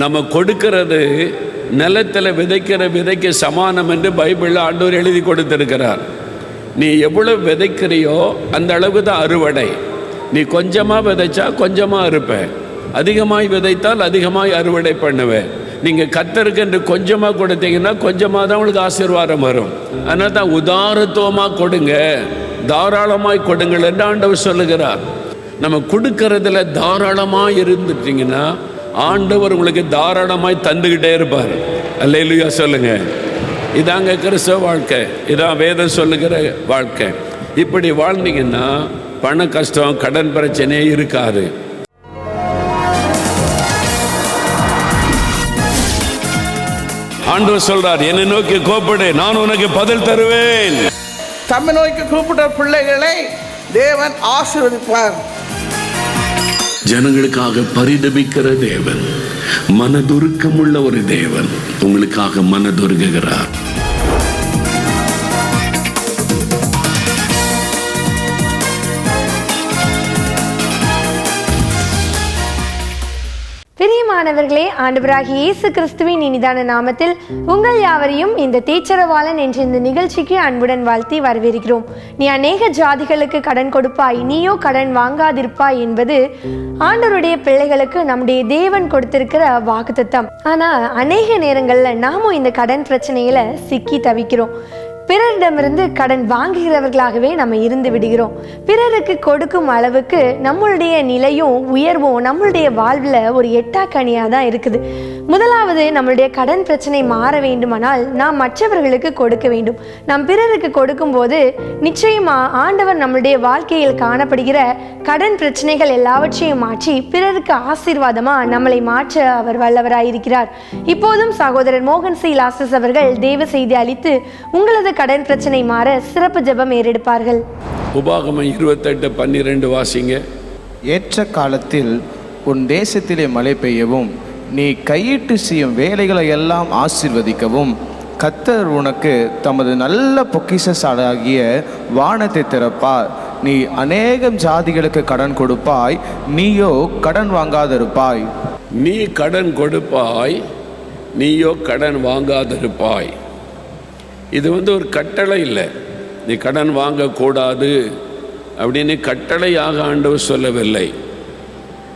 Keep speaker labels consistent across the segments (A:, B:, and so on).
A: நம்ம கொடுக்கிறது நிலத்தில் விதைக்கிற விதைக்கு சமானம் என்று பைபிளில் ஆண்டவர் எழுதி கொடுத்திருக்கிறார். நீ எவ்வளோ விதைக்கிறியோ அந்த அளவுக்கு தான் அறுவடை. நீ கொஞ்சமாக விதைச்சா கொஞ்சமாக இருப்பேன் அதிகமாய் விதைத்தால் அதிகமாய் அறுவடை பண்ணுவேன் நீங்கள் கத்தருக்கு என்று கொஞ்சமாக கொடுத்தீங்கன்னா கொஞ்சமாக தான் உங்களுக்கு ஆசீர்வாதம் வரும். அதனால் தான் உதாரத்துவமாக கொடுங்க. தாராளமாய் கொடுங்கள் என்று ஆண்டவர் சொல்லுகிறார். நம்ம கொடுக்கறதுல தாராளமாக இருந்துட்டீங்கன்னா ஆண்டவர் உங்களுக்கு தாராளமாய் தந்துக்கிட்டே இருப்பார். அல்லையா சொல்லுங்க. இதாங்க கிறிஸ்தவ வாழ்க்கை. இதான் வேதம் சொல்லுகிற வாழ்க்கை. இப்படி வாழ்ந்தீங்கன்னா பண கஷ்டம் கடன் பிரச்சனையே இருக்காது. ஆண்டவர் சொல்றார் என்னை நோக்கி கோப்படு நான் உனக்கு பதில் தருவேன்.
B: தம்மை நோக்கி கூப்பிட்ட பிள்ளைகளை தேவன் ஆசீர்வதிப்பார்.
A: ஜனங்களுக்காக பரிதபிக்கிற தேவன் மனதுருக்கமுள்ள ஒரு தேவன். உங்களுக்காக மனதுருகுகிறார்.
C: பிரியமானவர்களே ஆண்டவராகி இயேசு கிறிஸ்துவின் இனிதான நாமத்தில் உங்கள் யாவரையும் இந்த தீச்சரவாளன் என்ற இந்த நிகழ்ச்சிக்கு அன்புடன் வாழ்த்தி வரவேற்கிறோம். நீ அநேக ஜாதிகளுக்கு கடன் கொடுப்பாய் நீயோ கடன் வாங்காதிருப்பாய் என்பது ஆண்டவருடைய பிள்ளைகளுக்கு நம்முடைய தேவன் கொடுத்திருக்கிற வாக்குத்தத்தம். ஆனா அநேக நேரங்கள்ல நாமும் இந்த கடன் பிரச்சனையில சிக்கி தவிக்கிறோம். பிறரிடமிருந்து கடன் வாங்குகிறவர்களாகவே நம்ம இருந்து விடுகிறோம். பிறருக்கு கொடுக்கும் அளவுக்கு நம்மளுடைய நிலையும் உயர்வும் நம்மளுடைய வாழ்வில் ஒரு எட்டாக்கனியாக தான் இருக்குது. முதலாவது நம்மளுடைய கடன் பிரச்சனை மாற வேண்டுமானால் நாம் மற்றவர்களுக்கு கொடுக்க வேண்டும். நாம் பிறருக்கு கொடுக்கும்போது நிச்சயமா ஆண்டவர் நம்மளுடைய வாழ்க்கையில் காணப்படுகிற கடன் பிரச்சனைகள் எல்லாவற்றையும் மாற்றி பிறருக்கு ஆசீர்வாதமா நம்மளை மாற்ற அவர் வல்லவராயிருக்கிறார். இப்போதும் சகோதரர் மோகன் சி. லாசஸ் அவர்கள் தேவ செய்தி அளித்து உங்களது கடன் பிரச்சனை மாற சிறப்பு ஜெபம் ஏறெடுப்பார்கள்.
A: உபாகமம் இருபத்தெட்டு பன்னிரெண்டு வாசிங்க.
D: ஏற்ற காலத்தில் உன் தேசத்திலே மழை பெய்யவும் நீ கையிட்டு செய்யும் வேலைகளை எல்லாம் ஆசிர்வதிக்கவும். கத்தர் உனக்கு தமது நல்ல பொக்கிஷசாலாகிய வானத்தை திறப்பார். நீ அநேகம் ஜாதிகளுக்கு கடன் கொடுப்பாய். நீயோ கடன் வாங்காதிருப்பாய்.
A: நீ கடன் கொடுப்பாய். நீயோ கடன் வாங்காதிருப்பாய். இது வந்து ஒரு கட்டளை இல்லை. நீ கடன் வாங்கக்கூடாது அப்படின்னு கட்டளையாக ஆண்டவர் சொல்லவில்லை.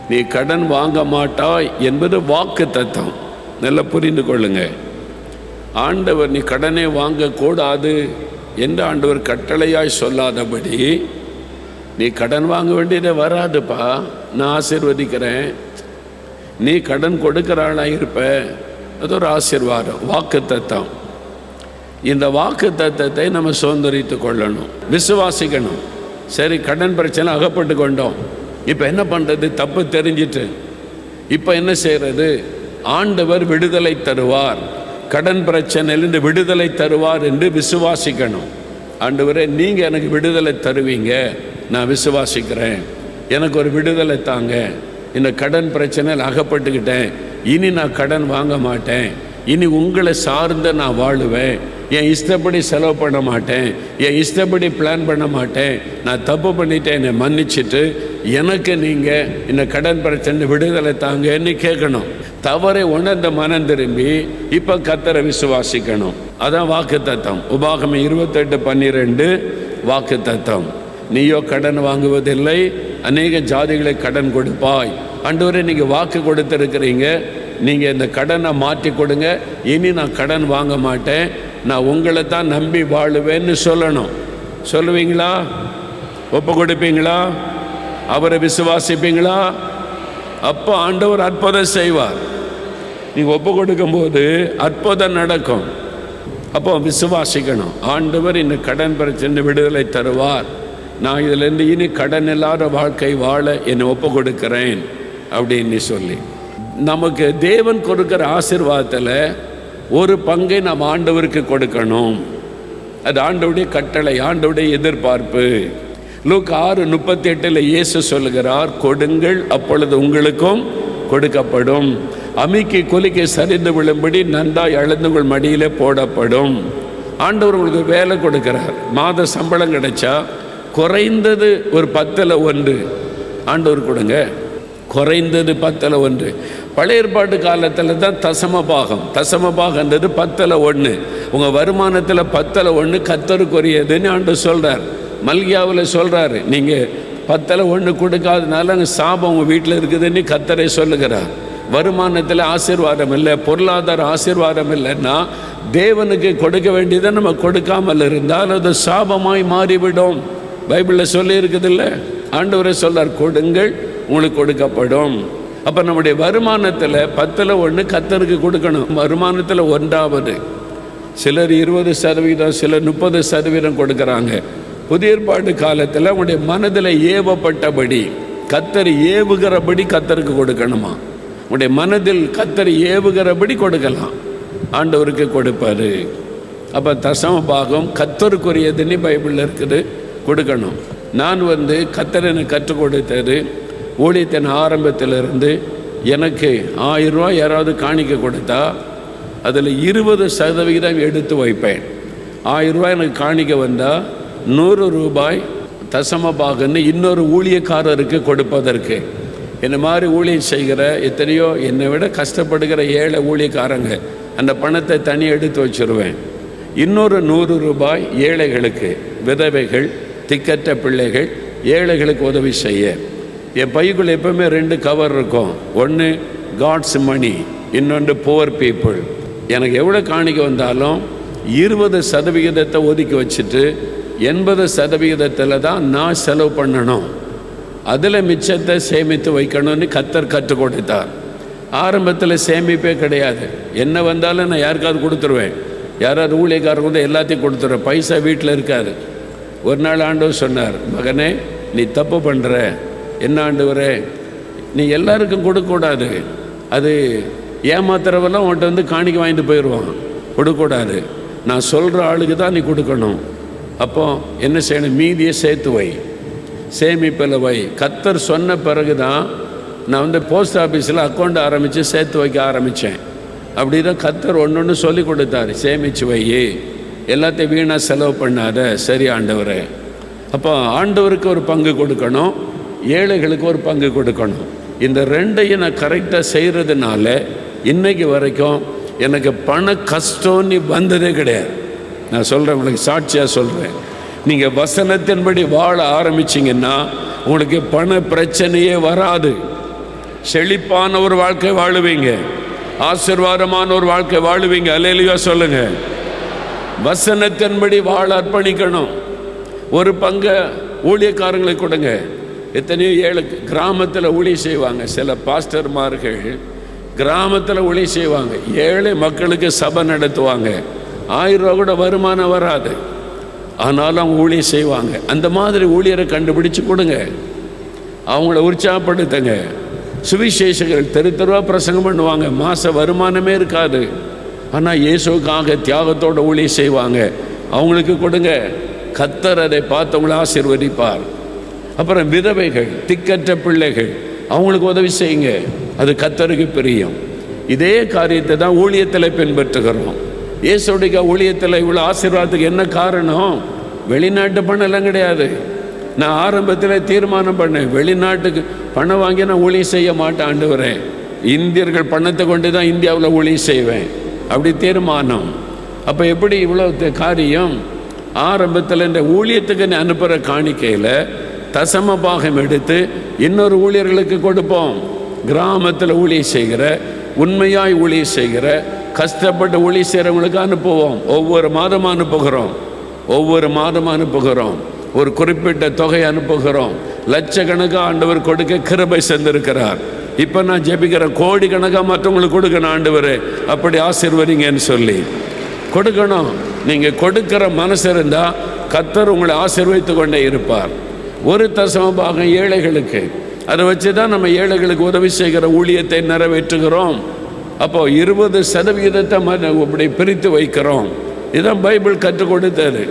A: நீ கடன் வாங்க மாட்டாய் என்பது வாக்கு தத்தம். நல்லா புரிந்து கொள்ளுங்க. ஆண்டவர் நீ கடனே வாங்கக்கூடாது என்று ஆண்டவர் கட்டளையாய் சொல்லாதபடி நீ கடன் வாங்க வேண்டியது வராதுப்பா. நான் ஆசீர்வதிக்கிறேன். நீ கடன் கொடுக்கிற ஆளாக இருப்ப. அது ஒரு ஆசீர்வாதம் வாக்கு தத்தம். இந்த வாக்கு தத்தத்தை நம்ம சுதந்திரித்து கொள்ளணும். விசுவாசிக்கணும். சரி கடன் பிரச்சனை அகப்பட்டு கொண்டோம். இப்போ என்ன பண்ணுறது தப்பு தெரிஞ்சிட்டு. இப்போ என்ன செய்கிறது ஆண்டவர் விடுதலை தருவார். கடன் பிரச்சனையிலிருந்து விடுதலை தருவார் என்று விசுவாசிக்கணும். ஆண்டவரே நீங்கள் எனக்கு விடுதலை தருவீங்க. நான் விசுவாசிக்கிறேன். எனக்கு ஒரு விடுதலை தாங்க. இந்த கடன் பிரச்சனையில் அகப்பட்டுக்கிட்டேன். இனி நான் கடன் வாங்க மாட்டேன். இனி உங்களை சார்ந்த நான் வாழுவேன். என் இஷ்டப்படி செலவு பண்ண மாட்டேன். என் இஷ்டப்படி பிளான் பண்ண மாட்டேன். நான் தப்பு பண்ணிட்டேன் என்னை மன்னிச்சிட்டு எனக்கு நீங்கள் இந்த கடன் பிரச்சனை விடுதலை தாங்கன்னு கேட்கணும். தவறை உணர்ந்த மனம் திரும்பி இப்போ கத்தரை விசுவாசிக்கணும். அதான் வாக்கு தத்தம் உபாகமம் இருபத்தெட்டு பன்னிரெண்டு வாக்கு தத்தம் நீயோ கடன் வாங்குவதில்லை அநேக ஜாதிகளை கடன் கொடுப்பாய். ஆண்டவரே நீங்கள் வாக்கு கொடுத்துருக்கிறீங்க. நீங்கள் இந்த கடனை மாற்றி கொடுங்க. இனி நான் கடன் வாங்க மாட்டேன். நான் உங்களை தான் நம்பி வாழுவேன்னு சொல்லணும். சொல்லுவீங்களா? ஒப்பு கொடுப்பீங்களா? அவரை விசுவாசிப்பீங்களா? அப்போ ஆண்டவர் அற்புதம் செய்வார். நீங்கள் ஒப்பு கொடுக்கும்போது அற்புதம் நடக்கும். அப்போ விசுவாசிக்கணும். ஆண்டவர் இந்த கடன் பிரச்சனை விடுதலை தருவார். நான் இதிலேருந்து இனி கடன் இல்லாத வாழ்க்கை வாழ என்னை ஒப்பு கொடுக்கிறேன். அப்படின்னு சொல்லி. நமக்கு தேவன் கொடுக்குற ஆசிர்வாதத்தில் ஒரு பங்கை நாம் ஆண்டவருக்கு கொடுக்கணும். அது ஆண்டவுடைய கட்டளை ஆண்டவுடைய எதிர்பார்ப்பு. லூக் ஆறு முப்பத்தி எட்டில் இயேசு சொல்லுகிறார் கொடுங்கள் அப்பொழுது உங்களுக்கும் கொடுக்கப்படும். அமைக்கு குலுக்கி சரிந்து விழும்படி நன்றாய் அழுந்துங்கள் மடியிலே போடப்படும். ஆண்டவர் உங்களுக்கு வேலை கொடுக்கிறார். மாத சம்பளம் கிடைச்சா குறைந்தது ஒரு பத்தில் ஒன்று ஆண்டவர் கொடுங்க. குறைந்தது பத்தில் ஒன்று. பழைய ஏற்பாட்டு காலத்தில் தான் தசம பாகம். தசம பாகன்றது பத்தில் ஒன்று உங்கள் வருமானத்தில் பத்தில் ஒன்று கத்தருக்குரியதுன்னு ஆண்டு சொல்கிறார் மல்கியாவில் சொல்கிறாரு நீங்கள் பத்தில் ஒன்று கொடுக்காதனால அங்கே சாபம் உங்கள் வீட்டில் இருக்குதுன்னு கத்தரை சொல்லுகிறார். வருமானத்தில் ஆசீர்வாதம் இல்லை பொருளாதார ஆசீர்வாதம் இல்லைன்னா தேவனுக்கு கொடுக்க வேண்டியதை நம்ம கொடுக்காமல் இருந்தால் அது சாபமாய் மாறிவிடும். பைபிளில் சொல்லி இருக்குதில்ல ஆண்டவரை சொல்லார் கொடுங்கள் உங்களுக்கு கொடுக்கப்படும். அப்போ நம்முடைய வருமானத்தில் பத்தில் ஒன்று கத்தருக்கு கொடுக்கணும். வருமானத்தில் ஒன்றாவது சிலர் இருபது சதவீதம் சிலர் முப்பது சதவீதம் கொடுக்குறாங்க. புதிய ஏற்பாடு காலத்தில் அவனுடைய மனதில் ஏவப்பட்டபடி கத்தர் ஏவுகிறபடி கத்தருக்கு கொடுக்கணுமா? உங்களுடைய மனதில் கத்தர் ஏவுகிறபடி கொடுக்கலாம். ஆண்டவருக்கு கொடுப்பாரு. அப்போ தசம பாகம் கத்தருக்குரியதுன்னு பைபிளில் இருக்குது கொடுக்கணும். நான் வந்து கத்தர் எனக்கு கற்றுக் கொடுத்தது ஊழியத்தின் ஆரம்பத்திலிருந்து எனக்கு ஆயிரம் ரூபாய் யாராவது காணிக்க கொடுத்தா அதில் இருபது சதவிகிதம் எடுத்து வைப்பேன். ஆயிரம் ரூபாய் எனக்கு காணிக்க வந்தால் நூறு ரூபாய் தசமபாகன்னு இன்னொரு ஊழியக்காரருக்கு கொடுப்பதற்கு. என்ன மாதிரி ஊழியம் செய்கிற எத்தனையோ என்னை விட கஷ்டப்படுகிற ஏழை ஊழியக்காரங்க அந்த பணத்தை தனி எடுத்து வச்சுருவேன். இன்னொரு நூறு ரூபாய் ஏழைகளுக்கு விதவைகள் திக்கற்ற பிள்ளைகள் ஏழைகளுக்கு உதவி செய்ய. என் பைக்குள்ளே எப்பவுமே ரெண்டு கவர் இருக்கும். ஒன்று காட்ஸ் மணி இன்னொன்று புவர் பீப்புள் எனக்கு எவ்வளோ காணிக்க வந்தாலும் இருபது சதவிகிதத்தை ஒதுக்கி வச்சுட்டு எண்பது சதவிகிதத்தில் தான் நான் செலவு பண்ணணும். அதில் மிச்சத்தை சேமித்து வைக்கணும்னு கத்தர் கற்றுக் கொடுத்தார். ஆரம்பத்தில் சேமிப்பே கிடையாது. என்ன வந்தாலும் நான் யாருக்காவது கொடுத்துருவேன். யாராவது ஊழியக்காரர் கூட எல்லாத்தையும் கொடுத்துருவேன். பைசா வீட்டில் இருக்காது. ஒரு நாள் ஆண்டவர் சொன்னார் மகனே நீ தப்பு பண்ணுற என்ன ஆண்டவரே நீ எல்லாருக்கும் கொடுக்கக்கூடாது அது ஏமாத்துறவெல்லாம் உன்கிட்ட வந்து காணிக்க வாங்கிட்டு போயிடுவான். கொடுக்கக்கூடாது நான் சொல்கிற ஆளுக்கு தான் நீ கொடுக்கணும். அப்போ என்ன செய்யணும்? மீதியை சேர்த்து வை. சேமிப்பில் வை. கத்தர் சொன்ன பிறகு தான் நான் வந்து போஸ்ட் ஆஃபீஸில் அக்கௌண்ட் ஆரம்பித்து சேர்த்து வைக்க ஆரம்பித்தேன் அப்படி தான் கத்தர் ஒன்று ஒன்று சொல்லி கொடுத்தாரு. சேமிச்சு வை. எல்லாத்தையும் வீணாக செலவு பண்ணாத. சரி ஆண்டவரே. அப்போ ஆண்டவருக்கு ஒரு பங்கு கொடுக்கணும். ஏழைகளுக்கு ஒரு பங்கு கொடுக்கணும். இந்த ரெண்டையும் நான் கரெக்டாக செய்கிறதுனால இன்னைக்கு வரைக்கும் எனக்கு பண கஷ்டம்னு வந்ததே கிடையாது. நான் சொல்கிறேன் உங்களுக்கு சாட்சியாக சொல்கிறேன் நீங்கள் வசனத்தின்படி வாழ ஆரம்பிச்சிங்கன்னா உங்களுக்கு பண பிரச்சனையே வராது. செழிப்பான ஒரு வாழ்க்கை வாழுவீங்க. ஆசிர்வாதமான ஒரு வாழ்க்கை வாழுவீங்க. அலையிலையோ சொல்லுங்க. வசனத்தின்படி வாழ அர்ப்பணிக்கணும். ஒரு பங்கை ஊழியக்காரங்களுக்கு கொடுங்க. எத்தனையோ ஏழு கிராமத்தில் ஒளி செய்வாங்க. சில பாஸ்டர்மார்கள் கிராமத்தில் ஒளி செய்வாங்க. ஏழை மக்களுக்கு சபை நடத்துவாங்க. ஆயிரம் ரூபா கூட வருமானம் வராது. ஆனாலும் அவங்க ஊழியம் செய்வாங்க. அந்த மாதிரி ஊழியரை கண்டுபிடிச்சு கொடுங்க. அவங்கள உற்சாகப்படுத்துங்க. சுவிசேஷகர்கள் தெரு தெருவாக பிரசங்கம் பண்ணுவாங்க. மாத வருமானமே இருக்காது. ஆனால் இயேசுக்காக தியாகத்தோட ஊழிய செய்வாங்க. அவங்களுக்கு கொடுங்க. கத்தர் அதை பார்த்தவங்கள ஆசீர்வதிப்பார். அப்புறம் விதவைகள் திக்கற்ற பிள்ளைகள் அவங்களுக்கு உதவி செய்யுங்க. அது கத்தருக்கு பிரியம். இதே காரியத்தை தான் ஊழியத்தில் பின்பற்றுகிறோம். இயேசுடைய ஊழியத்தில் இவ்வளோ ஆசீர்வாதத்துக்கு என்ன காரணம்? வெளிநாட்டு பணம் எல்லாம் கிடையாது. நான் ஆரம்பத்தில் தீர்மானம் பண்ணேன். வெளிநாட்டுக்கு பணம் வாங்கி நான் ஊழியம் செய்ய மாட்டேன் ஆண்டவரே இந்தியர்கள் பணத்தை கொண்டு தான் இந்தியாவில் ஊழியம் செய்வேன். அப்படி தீர்மானம். அப்போ எப்படி இவ்வளோ த- காரியம்? ஆரம்பத்தில் இந்த ஊழியத்துக்கு நான் அனுப்புகிற காணிக்கையில் தசம பாகம் எடுத்து இன்னொரு ஊழியர்களுக்கு கொடுப்போம். கிராமத்தில் ஊழிய செய்கிற உண்மையாய் ஊழிய செய்கிற கஷ்டப்பட்டு ஊழிய செய்கிறவங்களுக்கு அனுப்புவோம். ஒவ்வொரு மாதம் அனுப்புகிறோம். ஒவ்வொரு மாதம் அனுப்புகிறோம். ஒரு குறிப்பிட்ட தொகை அனுப்புகிறோம். லட்சக்கணக்காக ஆண்டவர் கொடுக்க கிருபை செஞ்சிருக்கிறார் இப்போ நான் ஜெபிக்கிற கோடி கணக்காக மற்றவங்களுக்கு கொடுக்கணும் ஆண்டவர். அப்படி ஆசிர்வதிங்கன்னு சொல்லி. கொடுக்கணும். நீங்கள் கொடுக்கிற மனசு இருந்தால் கத்தர் உங்களை ஆசிர்வதித்து கொண்டே இருப்பார். ஒரு தசம பாகம் ஏழைகளுக்கு. அதை வச்சு தான் நம்ம ஏழைகளுக்கு உதவி செய்கிற ஊழியத்தை நிறைவேற்றுகிறோம். அப்போ இருபது சதவீதத்தை ம- இப்படி பிரித்து வைக்கிறோம். இதுதான் பைபிள் கற்றுக் கொடுத்தது.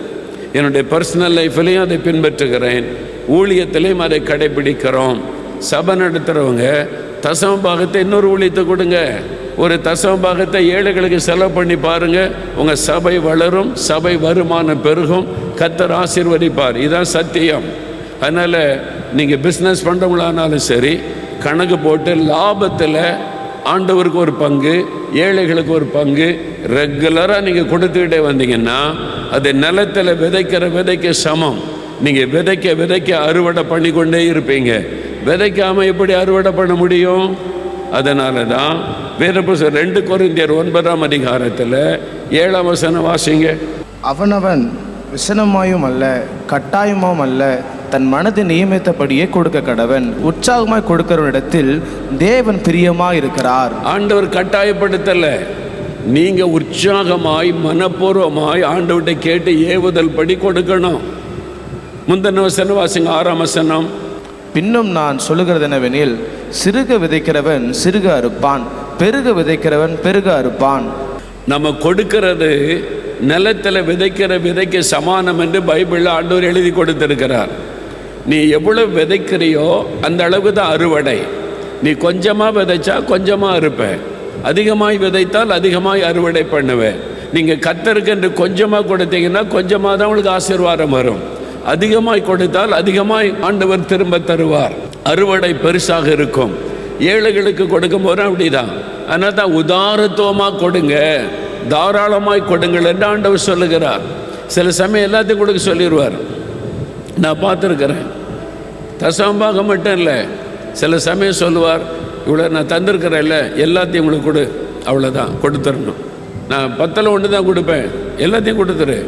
A: என்னுடைய பர்சனல் லைஃப்லையும் அதை பின்பற்றுகிறேன். ஊழியத்திலையும் அதை கடைபிடிக்கிறோம். சபை நடத்துகிறவங்க தசம பாகத்தை இன்னொரு ஊழியத்தை கொடுங்க. ஒரு தசம பாகத்தை ஏழைகளுக்கு செலவு பண்ணி பாருங்க. உங்கள் சபை வளரும் சபை வருமானம் பெருகும். கத்தர் ஆசிர்வதிப்பார். இதுதான் சத்தியம். அதனால் நீங்கள் பிஸ்னஸ் பண்ணுறவங்களானாலும் சரி
E: கணக்கு போட்டு லாபத்தில் ஆண்டவருக்கு ஒரு பங்கு ஏழைகளுக்கு ஒரு பங்கு ரெகுலராக நீங்கள் கொடுத்துக்கிட்டே வந்தீங்கன்னா அது நிலத்தில் விதைக்கிற விதைக்கு சமம். நீங்கள் விதைக்க விதைக்க அறுவடை பண்ணி கொண்டே இருப்பீங்க. விதைக்காமல் எப்படி அறுவடை பண்ண முடியும்? அதனால தான் வேத ரெண்டு குறைந்தர் ஒன்பதாம் அதிகாரத்தில் ஏழாம் வசனம் வாசிங்க.
D: அவனவன் விசனமாயும் அல்ல கட்டாயமும் அல்ல தன் மனதை நியமித்தபடியே கொடுக்க கடவன். உற்சாகமாய் கொடுக்கிறவனிடத்தில் தேவன் பிரியமாய் இருக்கிறார்.
E: ஆண்டவர் கட்டாயப்படுத்தல. நீங்க உற்சாகமாய் மனப்பூர்வமாய் ஆண்டவர்கிட்ட கேட்டு ஏவுதல் படி கொடுக்கணும். முந்தின வசனம் வாசிங்க ஆறாம் வசனம்.
D: பின்னும் நான் சொல்லுகிறதெனவெனில் சிறுக விதைக்கிறவன் சிறுக அறுப்பான் பெருக விதைக்கிறவன் பெருக அறுப்பான்.
E: நம்ம கொடுக்கிறது நிலத்தில் விதைக்கிற விதைக்கு சமானம் என்று பைபிளில் ஆண்டவர் எழுதி கொடுத்திருக்கிறார். நீ எவ்வளவு விதைக்கிறியோ அந்த அளவுக்கு தான் அறுவடை. நீ கொஞ்சமாக விதைச்சா கொஞ்சமாக இருப்பேன் அதிகமாய் விதைத்தால் அதிகமாய் அறுவடை பண்ணுவேன் நீங்கள் கத்தருக்கு என்று கொஞ்சமாக கொடுத்தீங்கன்னா கொஞ்சமாக தான் உங்களுக்கு ஆசீர்வாதம் வரும். அதிகமாய் கொடுத்தால் அதிகமாய் ஆண்டவர் திரும்ப தருவார். அறுவடை பெருசாக இருக்கும். ஏழைகளுக்கு கொடுக்கும் போது அப்படிதான். ஆனால் தான் உதாரத்துவமாக கொடுங்க. தாராளமாய் கொடுங்கள் என்று ஆண்டவர் சொல்லுகிறார். சில சமயம் எல்லாத்தையும் கொடுக்க சொல்லிடுவார். நான் பார்த்துருக்குறேன். தசம்பாகம் மட்டும் இல்லை சில சமயம் சொல்லுவார் இவ்வளோ நான் தந்திருக்கிறேன்ல எல்லாத்தையும் உங்களுக்கு கொடு அவ்வளோதான் கொடுத்துடணும் நான் பத்தில் ஒன்று தான் கொடுப்பேன் எல்லாத்தையும் கொடுத்துரு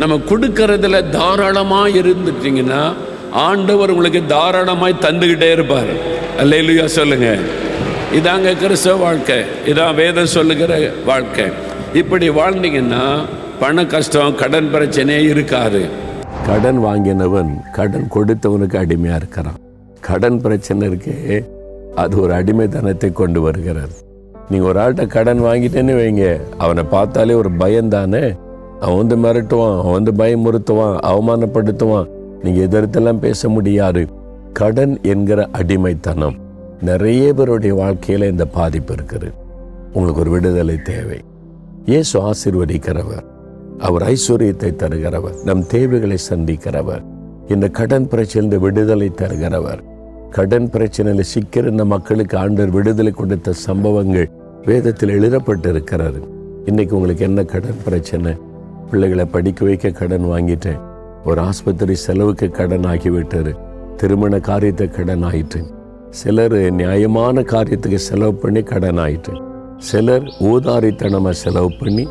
E: நம்ம கொடுக்கறதுல தாராளமாக இருந்துட்டீங்கன்னா ஆண்டவர் உங்களுக்கு தாராளமாய் தந்துக்கிட்டே இருப்பார். அல்லையிலுயா சொல்லுங்கள் இதாங்க கிறிஸ்தவ வாழ்க்கை இதான் வேதம் சொல்லுகிற வாழ்க்கை. இப்படி வாழ்ந்தீங்கன்னா பண கஷ்டம் கடன் பிரச்சனையே இருக்காது.
A: கடன் வாங்கினவன் கடன் கொடுத்தவனுக்கு அடிமையா இருக்கிறான். கடன் பிரச்சனை இருக்கு. அது ஒரு அடிமைத்தனத்தை கொண்டு வருகிறது நீங்க ஒரு ஆள்கிட்ட கடன் வாங்கிட்டேன்னு வைங்க. அவனை பார்த்தாலே ஒரு பயம் தானே? அவன் வந்து மிரட்டுவான் அவன் வந்து பயமுறுத்துவான் அவமானப்படுத்துவான். நீங்க எதிர்த்தெல்லாம் பேச முடியாது. கடன் என்கிற அடிமைத்தனம் நிறைய பேருடைய வாழ்க்கையில இந்த பாதிப்பு இருக்குது. உங்களுக்கு ஒரு விடுதலை தேவை. ஏசு ஆசிர்வதிக்கிறவர். அவர் ஐஸ்வர்யத்தை தருகிறவர். நம் தேவைகளை சந்திக்கிறவர். இந்த கடன் பிரச்சனை விடுதலை தருகிறவர். கடன் பிரச்சனையில் சிக்கிற இந்த மக்களுக்கு ஆண்டர் விடுதலை கொடுத்த சம்பவங்கள் வேதத்தில் எழுதப்பட்டிருக்கிறது. இன்னைக்கு உங்களுக்கு என்ன கடன் பிரச்சனை? பிள்ளைகளை படிக்க வைக்க கடன் வாங்கிட்டேன் ஒரு ஆஸ்பத்திரி செலவுக்கு கடன் ஆகிவிட்டாரு திருமண காரியத்தை கடன் ஆயிட்டு சிலர் நியாயமான காரியத்துக்கு செலவு பண்ணி கடன் ஆயிட்டு சிலர் ஊதாரித்தனமாக செலவு பண்ணி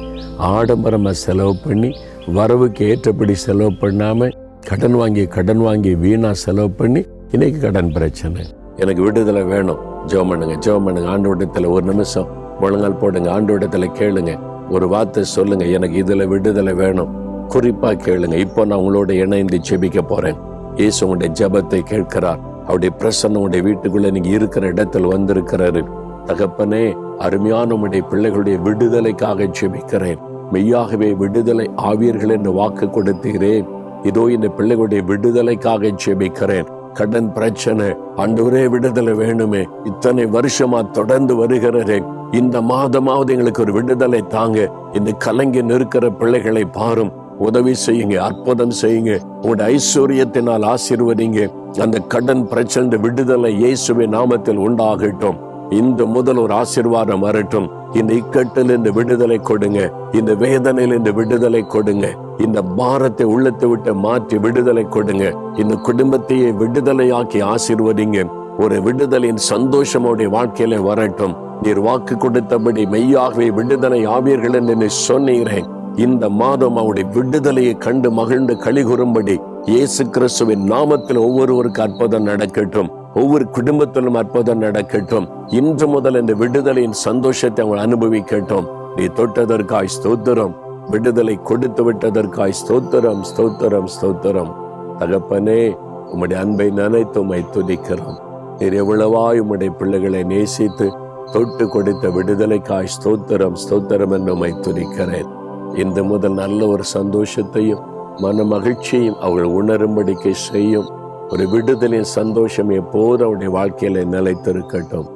A: ஆடம்பரமாக செலவு பண்ணி வரவுக்கு ஏற்றபடி செலவு பண்ணாமல் கடன் வாங்கி கடன் வாங்கி வீணாக செலவு பண்ணி இன்னைக்கு கடன் பிரச்சனை. எனக்கு விடுதலை வேணும். ஜெபம் பண்ணுங்க ஜெபம் பண்ணுங்க. ஆண்டோட்டத்தில் ஒரு நிமிஷம் முழங்கால் போடுங்க விடத்தில் கேளுங்க. ஒரு வார்த்தை சொல்லுங்க எனக்கு இதில் விடுதலை வேணும். குறிப்பாக கேளுங்க. இப்போ நான் உங்களோட இணைந்து ஜெபிக்க போறேன். இயேசு உங்களுடைய ஜெபத்தை கேட்கிறார். அவருடைய பிரசன்னம் உங்களுடைய வீட்டுக்குள்ளே நீங்கள் இருக்கிற இடத்துல வந்திருக்கிறாரு. தகப்பனே அருமையான உம்முடைய பிள்ளைகளுடைய விடுதலைக்காக ஜெபிக்கிறேன். மெய்யாகவே விடுதலை ஆவியர்கள் என்று வாக்கு கொடுத்தீரேன் இதோ இந்த பிள்ளைகளுடைய விடுதலைக்காக ஜெபிக்கிறேன். கடன் பிரச்சனை அன்றுவரே விடுதலை வேணுமே. இத்தனை வருஷமா தொடர்ந்து வருகிறதே. இந்த மாதமாவது எங்களுக்கு ஒரு விடுதலை தாங்க. இந்த கலங்கி நிற்கிற பிள்ளைகளை பாரும். உதவி செய்யுங்க அற்புதம் செய்யுங்க. உங்களுடைய ஐஸ்வர்யத்தினால் ஆசீர்வதிங்க. அந்த கடன் பிரச்சனை விடுதலை இயேசுவின் நாமத்தில் உண்டாகட்டும். இந்த முதல் ஒரு ஆசிர்வாதம் வரட்டும். இந்த இக்கட்டில் இந்த விடுதலை கொடுங்க. இந்த வேதனையில் இந்த விடுதலை கொடுங்க. இந்த பாரத்தை உள்ளத்தை விட்டு மாற்றி விடுதலை கொடுங்க. இந்த குடும்பத்தையே விடுதலையாக்கி ஆசீர்வதிங்க. ஒரு விடுதலின் சந்தோஷமோடைய வாழ்க்கையில வரட்டும். நீர் வாக்கு கொடுத்தபடி மெய்யாகவே விடுதலை ஆவீர்கள் என்று சொன்னீரேன் இந்த மாதம் அவருடைய விடுதலையை கண்டு மகிழ்ந்து கழிகுறும்படி இயேசு கிறிஸ்துவின் நாமத்தில் ஒவ்வொருவருக்கு அற்புதம் நடக்கட்டும். ஒவ்வொரு குடும்பத்திலும் அற்புதம் நடக்கட்டும். இன்று முதல் இந்த விடுதலையின் சந்தோஷத்தை அவங்க அனுபவிக்கட்டும். நீ தொட்டதற்காய் ஸ்தோத்திரம். விடுதலை கொடுத்து விட்டதற்காய் ஸ்தோத்திரம் ஸ்தோத்திரம் ஸ்தோத்திரம். தகப்பனே உம்முடைய அன்பை நினைத்து உம்மை துதிக்கிறோம். நீர் எவ்வளவாய் உம்முடைய பிள்ளைகளை நேசித்து தொட்டு கொடுத்த விடுதலைக்காய் ஸ்தோத்திரம் ஸ்தோத்திரம் என்று உம்மை துதிக்கிறேன். இந்த முதல் நல்ல ஒரு சந்தோஷத்தையும் மன மகிழ்ச்சியும் அவள் உணரும்படிக்கு செய்யும். ஒரு விடுதலின் சந்தோஷம் எப்போது அவருடைய வாழ்க்கையில நிலைத்திருக்கட்டும்.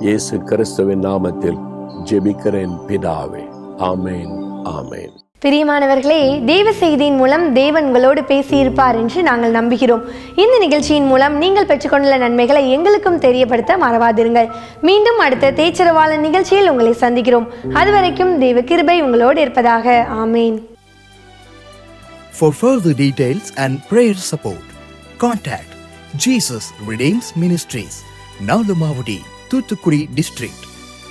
A: இயேசு கிறிஸ்துவின் நாமத்தில் ஜெபிக்கிறேன் பிதாவே. ஆமேன் ஆமேன்.
C: பிரியமானவர்களே தேவ செய்தியின் மூலம் தேவன் உங்களோடு பேசியிருப்பார் என்று நாங்கள் நம்புகிறோம். இந்த நிகழ்ச்சியின் மூலம் நீங்கள் பெற்றுக்கொண்டுள்ள நன்மைகளை எங்களுக்கும் தெரியப்படுத்த மறவாதிருங்கள். மீண்டும் அடுத்த தேச்சரவாளன் நிகழ்ச்சியில் உங்களை சந்திக்கிறோம். அதுவரைக்கும் தேவ கிருபை உங்களோடு இருப்பதாக. ஆமேன்.
F: For further details and prayer support, contact Jesus Redeems Ministries, Nalamavadi, Thuthukudi District,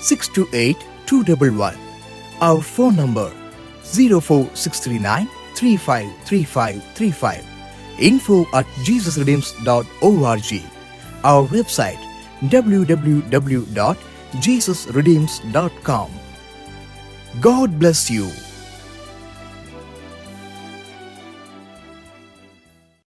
F: 628-211. Our phone number 04639 353535. Info at jesusredeems.org. Our website www.jesusredeems.com. God bless you.